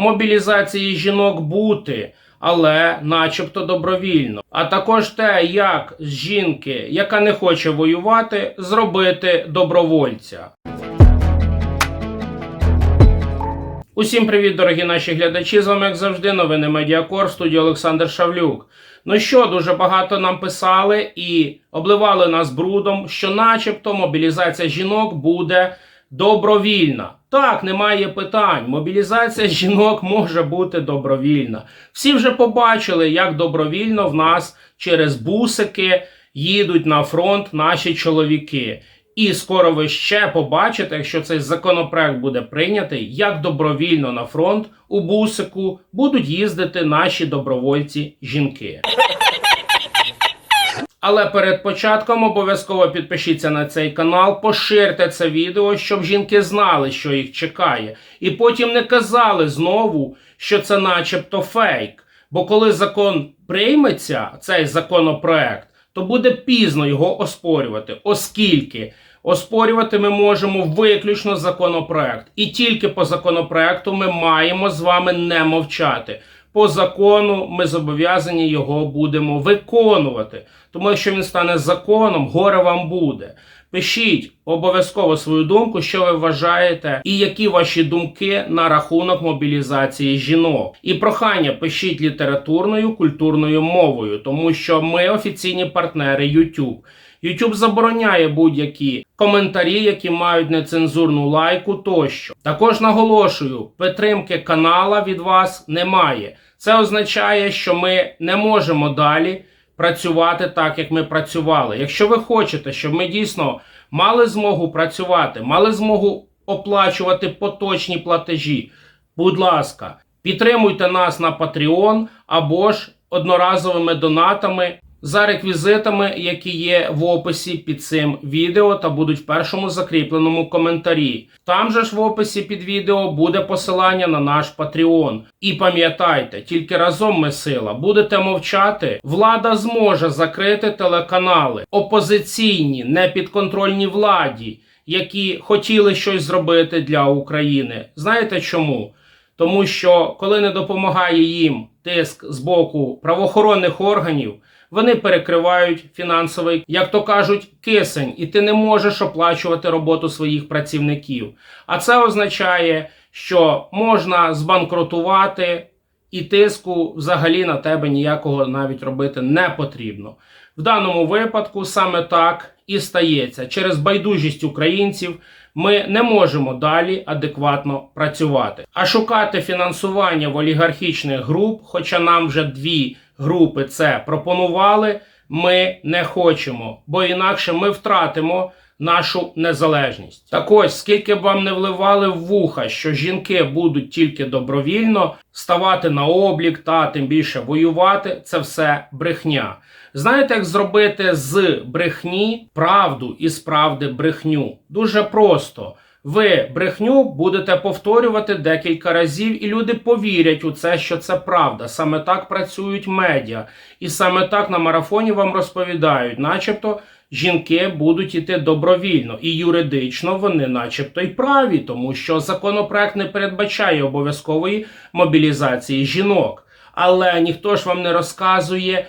мобілізації жінок бути, але начебто добровільно. А також те, як з жінки, яка не хоче воювати, зробити добровольця. Усім привіт, дорогі наші глядачі. З вами, як завжди, новини Медіакор, в студії Олександр Шавлюк. Ну що, дуже багато нам писали і обливали нас брудом, що, начебто, мобілізація жінок буде добровільна. Так, немає питань. Мобілізація жінок може бути добровільна. Всі вже побачили, як добровільно в нас через бусики їдуть на фронт наші чоловіки. І скоро ви ще побачите, якщо цей законопроект буде прийнятий, як добровільно на фронт у бусику будуть їздити наші добровольці жінки. Але перед початком обов'язково підпишіться на цей канал, поширте це відео, щоб жінки знали, що їх чекає, і потім не казали знову, що це начебто фейк. Бо коли закон прийметься, цей законопроект, то буде пізно його оспорювати, оскільки оспорювати ми можемо виключно законопроект. І тільки по законопроекту ми маємо з вами не мовчати. По закону ми зобов'язані його будемо виконувати. Тому якщо він стане законом, горе вам буде. Пишіть обов'язково свою думку, що ви вважаєте, і які ваші думки на рахунок мобілізації жінок. І прохання пишіть літературною культурною мовою, тому що ми офіційні партнери YouTube. YouTube забороняє будь-які коментарі, які мають нецензурну лайку тощо. Також наголошую, підтримки канала від вас немає. Це означає, що ми не можемо далі працювати так, як ми працювали. Якщо ви хочете, щоб ми дійсно мали змогу працювати, мали змогу оплачувати поточні платежі, будь ласка, підтримуйте нас на Patreon або ж одноразовими донатами за реквізитами, які є в описі під цим відео та будуть в першому закріпленому коментарі. Там же ж в описі під відео буде посилання на наш Patreon. І пам'ятайте, тільки разом ми сила. Будете мовчати, влада зможе закрити телеканали опозиційні, непідконтрольні владі, які хотіли щось зробити для України. Знаєте чому? Тому що коли не допомагає їм тиск з боку правоохоронних органів, вони перекривають фінансовий, як то кажуть, кисень, і ти не можеш оплачувати роботу своїх працівників. А це означає, що можна збанкрутувати, і тиску взагалі на тебе ніякого навіть робити не потрібно. В даному випадку саме так і стається. Через байдужість українців ми не можемо далі адекватно працювати. А шукати фінансування в олігархічних груп, хоча нам вже дві групи це пропонували, ми не хочемо, бо інакше ми втратимо нашу незалежність. Так ось, скільки б вам не вливали в вуха, що жінки будуть тільки добровільно ставати на облік та тим більше воювати, це все брехня. Знаєте, як зробити з брехні правду і з правди брехню? Дуже просто. Ви брехню будете повторювати декілька разів, і люди повірять у це, що це правда. Саме так працюють медіа, і саме так на марафоні вам розповідають, начебто. Жінки будуть іти добровільно, і юридично вони, начебто, й праві, тому що законопроект не передбачає обов'язкової мобілізації жінок. Але ніхто ж вам не розказує,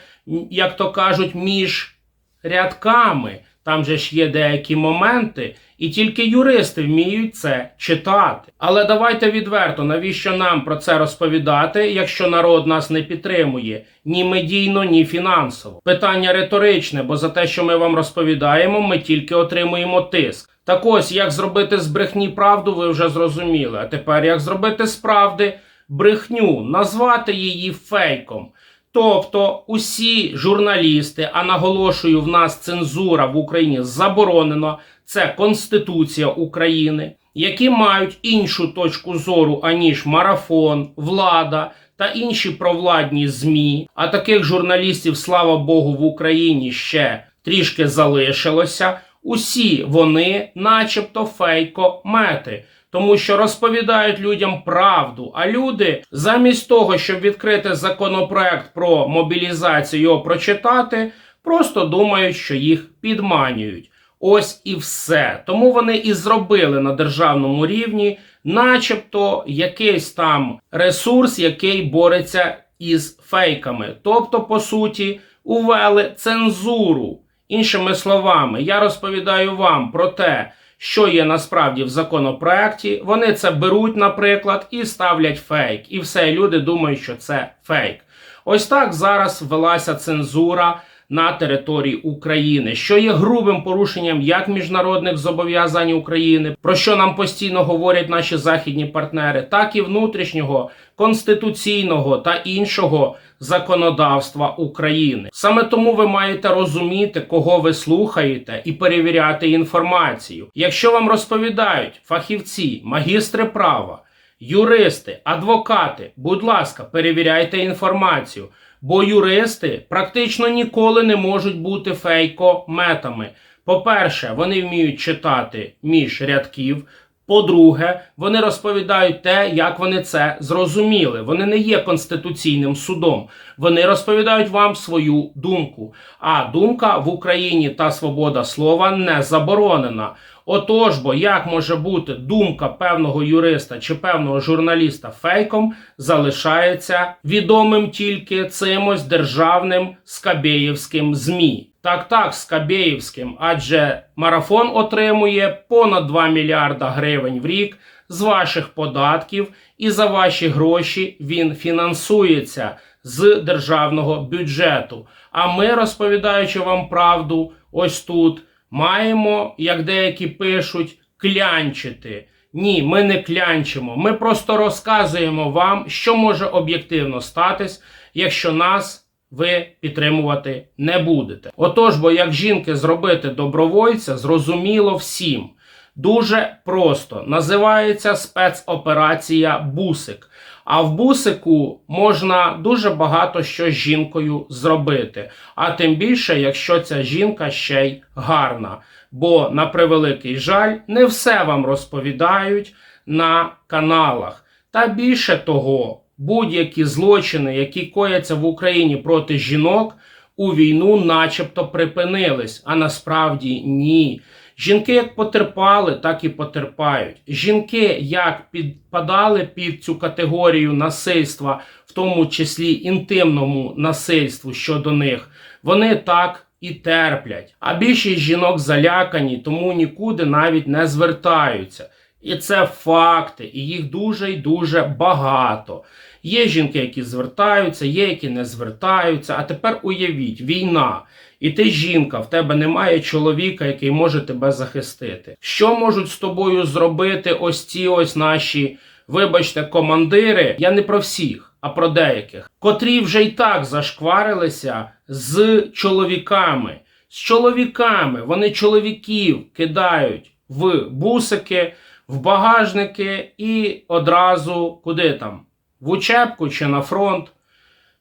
як то кажуть, між рядками. Там же ж є деякі моменти, і тільки юристи вміють це читати. Але давайте відверто, навіщо нам про це розповідати, якщо народ нас не підтримує ні медійно, ні фінансово. Питання риторичне, бо за те, що ми вам розповідаємо, ми тільки отримуємо тиск. Так ось, як зробити з брехні правду, ви вже зрозуміли. А тепер як зробити з правди брехню, назвати її фейком. Тобто усі журналісти, а наголошую, в нас цензура в Україні заборонена, це Конституція України, які мають іншу точку зору, аніж марафон, влада та інші провладні ЗМІ. А таких журналістів, слава Богу, в Україні ще трішки залишилося. Усі вони, начебто, фейкомети. Тому що розповідають людям правду. А люди, замість того, щоб відкрити законопроект про мобілізацію його прочитати, просто думають, що їх підманюють. Ось і все. Тому вони і зробили на державному рівні начебто якийсь там ресурс, який бореться із фейками. Тобто, по суті, увели цензуру. Іншими словами, я розповідаю вам про те, що є насправді в законопроекті. Вони це беруть, наприклад, і ставлять фейк. І все, люди думають, що це фейк. Ось так зараз велася цензура на території України, що є грубим порушенням як міжнародних зобов'язань України, про що нам постійно говорять наші західні партнери, так і внутрішнього конституційного та іншого законодавства України. Саме тому ви маєте розуміти, кого ви слухаєте, і перевіряти інформацію. Якщо вам розповідають фахівці, магістри права, юристи, адвокати, будь ласка, перевіряйте інформацію. Бо юристи практично ніколи не можуть бути фейкометами. По-перше, вони вміють читати між рядків. По-друге, вони розповідають те, як вони це зрозуміли. Вони не є конституційним судом. Вони розповідають вам свою думку. А думка в Україні та свобода слова не заборонена. Отож, бо як може бути думка певного юриста чи певного журналіста фейком, залишається відомим тільки цим ось державним скабєєвським ЗМІ. Так, так, скабєєвським, адже марафон отримує понад 2 мільярда гривень в рік з ваших податків, і за ваші гроші він фінансується з державного бюджету. А ми, розповідаючи вам правду, ось тут маємо, як деякі пишуть, клянчити. Ні, ми не клянчимо. Ми просто розказуємо вам, що може об'єктивно статись, якщо нас ви підтримувати не будете. Отож, бо як жінки зробити добровольця, зрозуміло всім. Дуже просто називається спецоперація Бусик. А в бусику можна дуже багато що з жінкою зробити. А тим більше, якщо ця жінка ще й гарна. Бо, на превеликий жаль, не все вам розповідають на каналах. Та більше того, будь-які злочини, які кояться в Україні проти жінок, у війну начебто припинились, а насправді ні. Жінки як потерпали, так і потерпають. Жінки як підпадали під цю категорію насильства, в тому числі інтимному насильству щодо них, вони так і терплять. А більшість жінок залякані, тому нікуди навіть не звертаються. І це факти, і їх дуже і дуже багато. Є жінки, які звертаються, є які не звертаються. А тепер уявіть, війна. І ти жінка, в тебе немає чоловіка, який може тебе захистити. Що можуть з тобою зробити ось ці ось наші, вибачте, командири? Я не про всіх, а про деяких, котрі вже й так зашкварилися з чоловіками. З чоловіками вони чоловіків кидають в бусики, в багажники і одразу куди там? В учебку чи на фронт.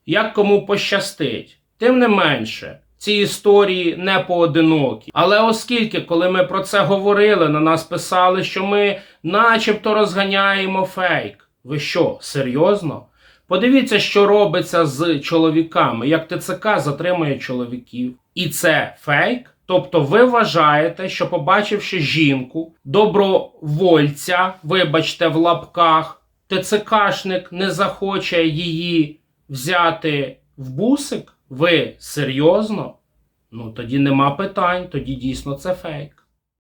Як кому пощастить. Тим не менше, ці історії не поодинокі. Але оскільки, коли ми про це говорили, на нас писали, що ми начебто розганяємо фейк. Ви що, серйозно? Подивіться, що робиться з чоловіками, як ТЦК затримує чоловіків. І це фейк. Тобто ви вважаєте, що побачивши жінку, добровольця, вибачте, в лапках, ТЦКшник не захоче її взяти в бусик? Ви серйозно? Ну тоді нема питань, тоді дійсно це фейк.